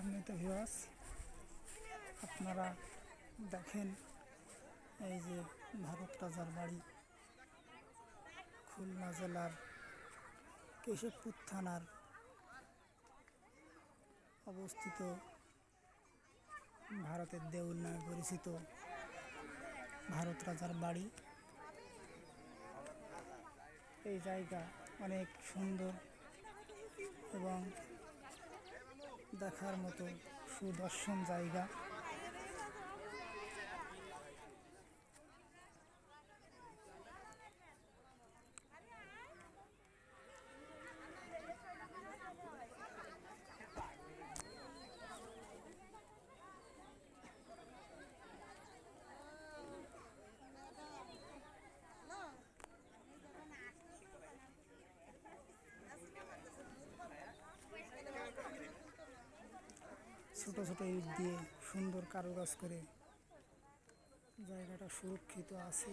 সম্মানিত ভিউয়ার্স আপনারা দেখেন এই যে ভারত রাজার বাড়ি, খুলনা জেলার কেশবপুর থানার অবস্থিত ভারতের দেউল নামে পরিচিত ভারত রাজার বাড়ি। এই জায়গা অনেক সুন্দর এবং দেখার মতো সুদর্শন জায়গা। ছোট ছোট ইট দিয়ে সুন্দর কারুকাজ করে জায়গাটা সুরক্ষিত আছে।